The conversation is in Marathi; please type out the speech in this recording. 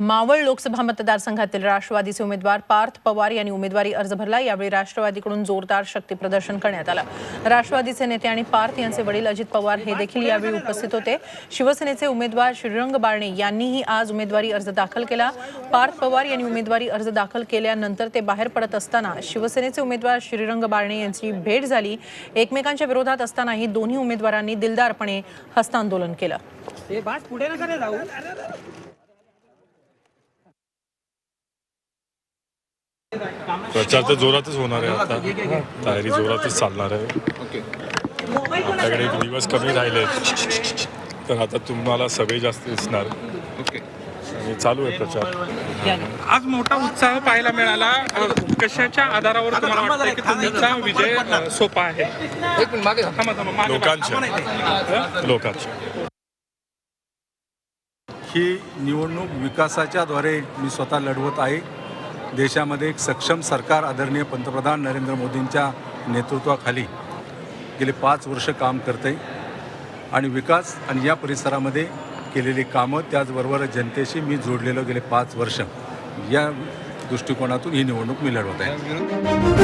मावळ लोकसभा मतदारसंघातील राष्ट्रवादीचे उमेदवार पार्थ पवार यांनी उमेदवारी अर्ज भरला. यावेळी राष्ट्रवादीकडून जोरदार शक्ती प्रदर्शन करण्यात आलं. राष्ट्रवादीचे नेते आणि पार्थ यांचे वडील अजित पवार हे देखील यावेळी उपस्थित होते. शिवसेनेचे उमेदवार श्रीरंग बारणे यांनीही आज उमेदवारी अर्ज दाखल केला. पार्थ पवार यांनी उमेदवारी अर्ज दाखल केल्यानंतर ते बाहेर पडत असताना शिवसेनेचे उमेदवार श्रीरंग बारणे यांची भेट झाली. एकमेकांच्या विरोधात असतानाही दोन्ही उमेदवारांनी दिलदारपणे हस्तांदोलन केलं. प्रचार तर जोरातच होणार आहे आता. तयारी जोरातच चालणार आहे. आपल्याकडे एक दिवस कमी राहिले. तर आता तुम्हाला सगळे जास्त दिसणार. आणि चालू आहे प्रचार. आज मोठा उत्साह पाहायला मिळाला. कशाच्या आधारावर तुम्हाला वाटतं की तुमचा विजय सोपा आहे? लोकांच्या. बघा. लोकांचे ही? निवडणूक विकासाच्याद्वारे मी स्वतः लढवत आहे. देशामध्ये एक सक्षम सरकार आदरणीय पंतप्रधान नरेंद्र मोदींच्या नेतृत्वाखाली गेले पाच वर्ष काम करते आणि विकास आणि या परिसरामध्ये केलेली कामं त्याचबरोबर जनतेशी मी जोडलेलं गेले पाच वर्ष. या दृष्टिकोनातून ही निवडणूक मी लढवत आहे.